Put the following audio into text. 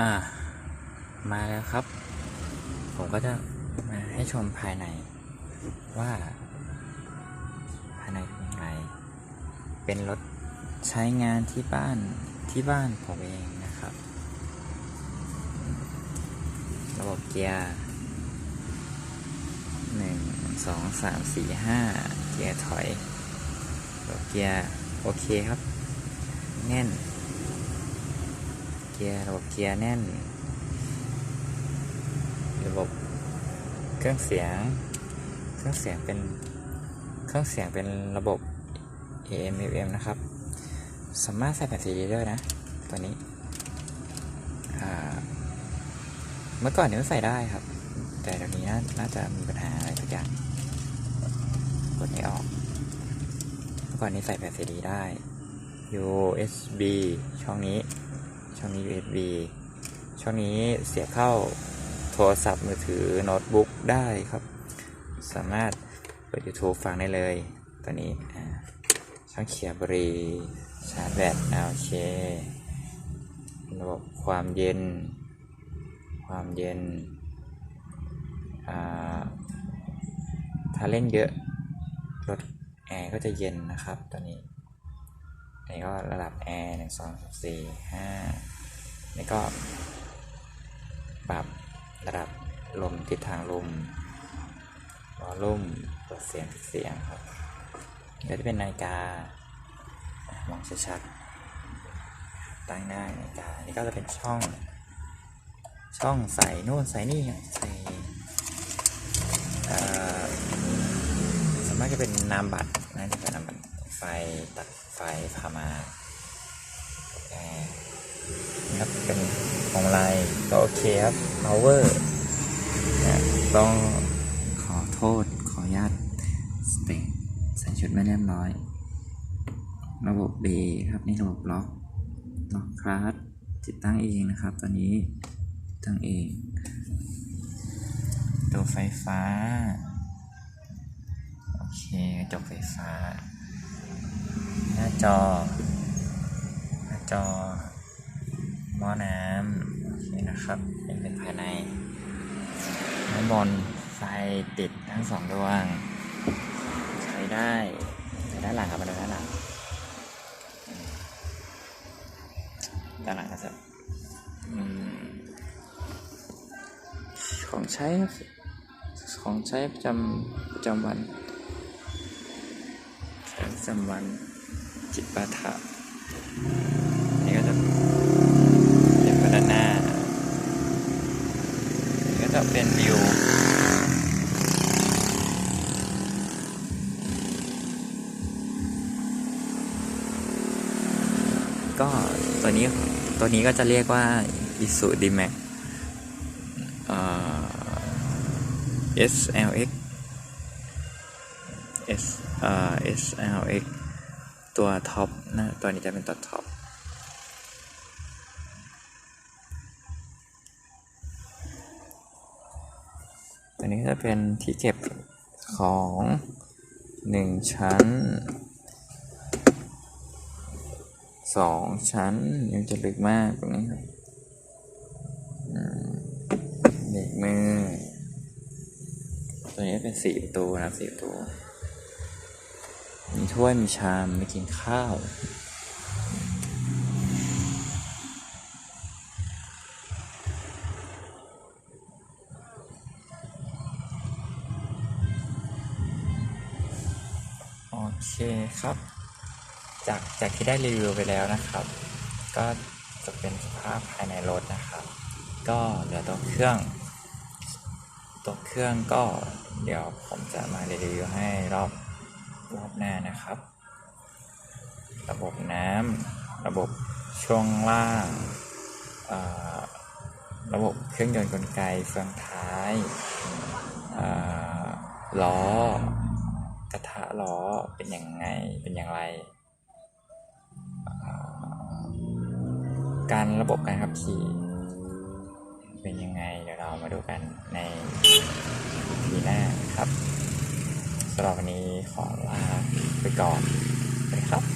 อ่า มาแล้วครับ ผมก็จะมาให้ชมภายใน ว่า ภายในเป็นยังไงเป็นรถใช้งานที่บ้านที่บ้านผมเองนะครับ ระบบเกียร์หนึ่งสองสามสี่ห้าเกียร์ถอย ระบบเกียร์โอเคครับ แน่น เกียร์ระบบเกียร์แน่น ระบบเครื่องเสียง เครื่องเสียงเป็นเครื่องเสียงเป็นระบบ AM FM นะครับ สามารถใส่แผ่นซีดีด้วยนะ ตัวนี้ เมื่อก่อนนี้มันใส่ได้ครับ แต่เดี๋ยวนี้น่าจะมีปัญหาอะไรทุกอย่างกดไม่ออก เมื่อก่อนนี้ใส่แผ่นซีดีได้ USB ช่องนี้ ช่องนี้ USB ช่องนี้เสียบเข้าโทรศัพท์มือถือโน้ตบุ๊กได้ครับ สามารถเปิด YouTube ฟังได้เลยตัวนี้อ่าช่องเขียบบุหรีชาร์จแบตโอเคระบบความเย็น ความเย็น ถ้าเล่นเยอะรถแอร์ก็จะเย็นนะครับตัวนี้ อันนี้ก็ระดับแอร์หนึ่งสองสามสี่ห้านี่ก็ ปรับระดับลมทิศทางลมวอลลุ่มเปิดเสียงปิดเสียงครับก็จะเป็นนาฬิกามองชัดๆตั้งได้นาฬิกานี่ก็จะเป็นช่อง ช่องใส่นู่นใส่นี่ใส่เอ่อสามารถจะเป็นนามบัตรนะจะเป็นนามบัตร ไฟตัดไฟพามาครับเป็นของลายก็โอเคครับ power นะต้องขอโทษขออนุญาตสเปกใส่ชุดไม่เรียบร้อย ระบบเบรครับนี่ระบบล็อกล็อกคลาสติดตั้งเองนะครับ ตอนนี้ตั้งเองตัวไฟฟ้า โอเคกระจกไฟฟ้า หน้าจอ หน้าจอหม้อน้ำโอเคนะครับเป็นเป็นภายในด้านบนไฟติดทั้งสองดวง ใช้ได้ใช้ด้านหลังครับมาดูด้านหลังด้านหลังก็จะอืมของใช้ของใช้ประจำประจำวันประจำวัน จิตปาถะนี่ก็จะเป็นด้านหน้านี่ก็จะเป็นวิวก็ตัวนี้ตัวนี้ก็จะเรียกว่า i s u d m a x เอ่อ SLX S เอ่อ SLX ตัวท็อปนะตัวนี้จะเป็นตัวท็อปตัวนี้จะเป็นที่เก็บของหนึ่งชั้นสองชั้นยังจะลึกมากตรงนี้ครับเบรกมือ ตัวนี้เป็นสี่ประตูนะครับสี่ประตู ถ้วยมีชามมีกินข้าว โอเคครับ จากจากที่ได้รีวิวไปแล้วนะครับ ก็จะเป็นสภาพภายในรถนะครับ ก็เหลือตัวเครื่องตัวเครื่องก็เดี๋ยวผมจะมารีวิวให้รอบ รอบหน้านะครับ ระบบน้ำระบบช่วงล่าง ระบบเครื่องยนต์กลไกเฟืองท้ายล้อกระทะล้อเป็นอยังไงเป็นอย่างไร การระบบการขับขี่ เป็นยังไงเดี๋ยวเรามาดูกันในทีหน้าครับ สำหรับวันนี้ขอลาไปก่อนนะครับ